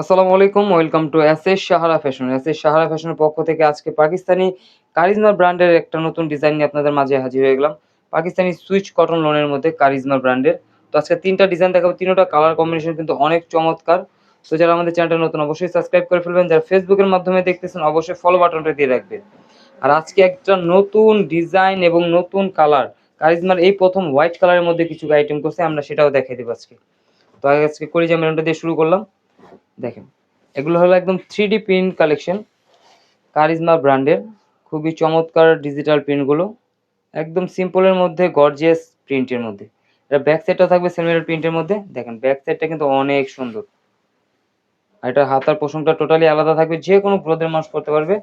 আসসালামু আলাইকুম, welcome to S S Sahara fashion. S S Sahara ফ্যাশনের পক্ষ থেকে আজকে পাকিস্তানি কারিজমা ব্র্যান্ডের একটা নতুন ডিজাইন নিয়ে আপনাদের মাঝে হাজির হয়ে গেলাম। পাকিস্তানি সুইচ কটন লোনের মধ্যে কারিজমা ব্র্যান্ডের। তো আজকে তিনটা ডিজাইন দেখাবো, তিনটা কালার কম্বিনেশন কিন্তু অনেক চমৎকার। তো যারা আমাদের চ্যানেলটা নতুন, অবশ্যই সাবস্ক্রাইব করে ফেলবেন। যারা ফেসবুকের মাধ্যমে দেখতেছেন, অবশ্যই ফলো বাটনটা দিয়ে রাখবেন। আর আজকে একটা নতুন ডিজাইন এবং নতুন কালার, কারিজমার এই প্রথম হোয়াইট কালারের মধ্যে কিছু আইটেম করছে, আমরা সেটাও দেখাই দেবো আজকে। তো আজকে কলিজা মেরনটা দিয়ে শুরু করলাম। দেখেন। এগুলো হলো একদম three D print collection Karizma ব্র্যান্ডের খুবই চমৎকার ডিজিটাল প্রিন্টগুলো একদম সিম্পলের মধ্যে গর্জিয়াস প্রিন্টের মধ্যে। এটা ব্যাক সাইডটা থাকবে সিমিলার প্রিন্টের মধ্যে। দেখেন ব্যাক সাইডটা কিন্তু অনেক সুন্দর। আর এটা হাতার পোষণটা টোটালি আলাদা থাকবে। যে কোনো ব্রোদের মানুষ করতে পারবে।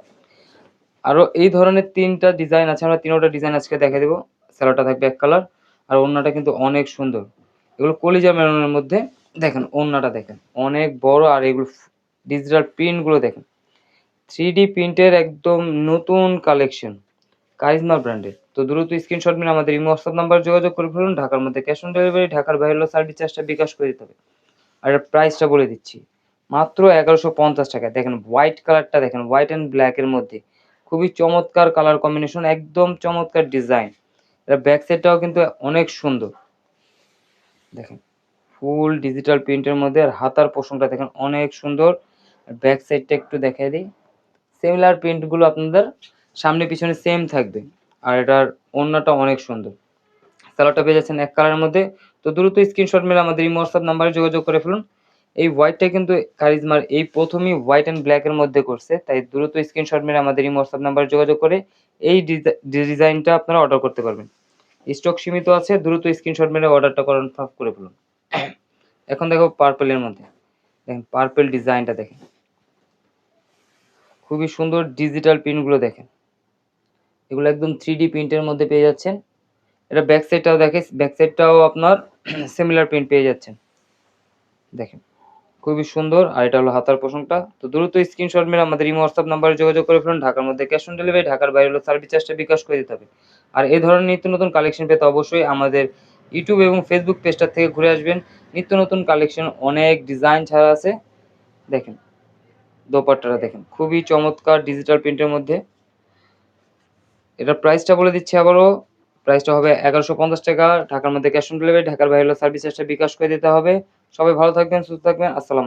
আরও এই ধরনের তিনটা ডিজাইন আছে। আমরা তিনটা ডিজাইন আজকে দেখে দেবো। স্যালোটা থাকবে এক কালার আর ওড়নাটা কিন্তু অনেক সুন্দর। এগুলো কলিজা মেরনের মধ্যে। দেখেন, ওড়নাটা দেখেন। অনেক বড় আর এগুলো ডিজিটাল প্রিন্টগুলো দেখেন। থ্রি ডি প্রিন্টের একদম নতুন কালেকশন কারিজমা ব্র্যান্ডের তো দ্রুত স্ক্রিনশট নিয়ে আমাদের ইমো হোয়াটসঅ্যাপ নাম্বার যোগাযোগ করে ফেলুন, ঢাকার মধ্যে ক্যাশ অন ডেলিভারি ঢাকার বাইরে সার্ভিস চার্জটা বিকাশ করে দিতে হবে। আর প্রাইসটা বলে দিচ্ছি, মাত্র এগারোশো পঞ্চাশ টাকা দেখেন হোয়াইট কালারটা দেখেন হোয়াইট অ্যান্ড ব্ল্যাকের মধ্যে। খুবই চমৎকার কালার কম্বিনেশন একদম চমৎকার ডিজাইন এটা ব্যাক সাইডটাও কিন্তু অনেক সুন্দর। দেখেন ফুল ডিজিটাল প্রিন্টের মধ্যে আর হাতার পোষণটা দেখেন অনেক সুন্দর। ব্যাক সাইডটা একটু দেখাই দিই। সিমিলার প্রিন্টগুলো আপনাদের সামনে পিছনে সেম থাকবে। আর এটার ওড়নাটা অনেক সুন্দর। কালারটা পেয়ে যাচ্ছেন এক কালারের মধ্যে। তো দ্রুত স্ক্রিনশট মেরে আমাদের এই হোয়াটসঅ্যাপ নাম্বারে যোগাযোগ করে ফেলুন। এই হোয়াইটটা কিন্তু কারিজমার এই প্রথমই হোয়াইট অ্যান্ড ব্ল্যাকের মধ্যে করছে। তাই দ্রুত স্ক্রিনশট মেরে আমাদের এই হোয়াটসঅ্যাপ নাম্বারে যোগাযোগ করে এই ডিজাইনটা আপনারা অর্ডার করতে পারবেন। স্টক সীমিত আছে, দ্রুত স্ক্রিনশট মেরে অর্ডারটা কনফার্ম করে ফেলুন। এখন দেখো পার্পেলের মধ্যে। দেখেন পার্পেল ডিজাইনটা দেখেন। খুবই সুন্দর ডিজিটাল প্রিন্টগুলো দেখেন। এগুলো একদম থ্রি প্রিন্টের মধ্যে পেয়ে যাচ্ছেন। এটা ব্যাক সাইডটাও দেখে ব্যাক সাইডটাও আপনার সিমিলার প্রিন্ট পেয়ে যাচ্ছেন। দেখেন, খুবই সুন্দর। আর এটা হলো হাতার পোষণটা তো দ্রুত স্ক্রিনশট মেরে আমাদের ইমো হোয়াটসঅ্যাপ নাম্বারে যোগাযোগ করে ফেলুন। ঢাকার মধ্যে ক্যাশ অন ডেলিভারি ঢাকার বাইরে হলো সার্ভিস চার্জটা বিকাশ করে দিতে হবে। আর এই ধরনের নিত্য নতুন কালেকশন পেতে অবশ্যই আমাদের ইউটিউব এবং ফেসবুক পেজটা থেকে ঘুরে আসবেন। নিত্য নতুন কালেকশন অনেক ডিজাইন ছাড়া আছে। দেখেন, দোপাট্টাটা দেখেন, খুবই চমৎকার ডিজিটাল প্রিন্টের মধ্যে। এটা প্রাইসটা বলে দিচ্ছি আবারও। প্রাইসটা হবে এগারোশো পঞ্চাশ টাকা। ঢাকার মধ্যে ক্যাশ অন ডেলিভারি ঢাকার বাইরে সার্ভিসেসটা বিকাশ করে দিতে হবে। সবাই ভালো থাকবেন, সুস্থ থাকবেন। আসসালাম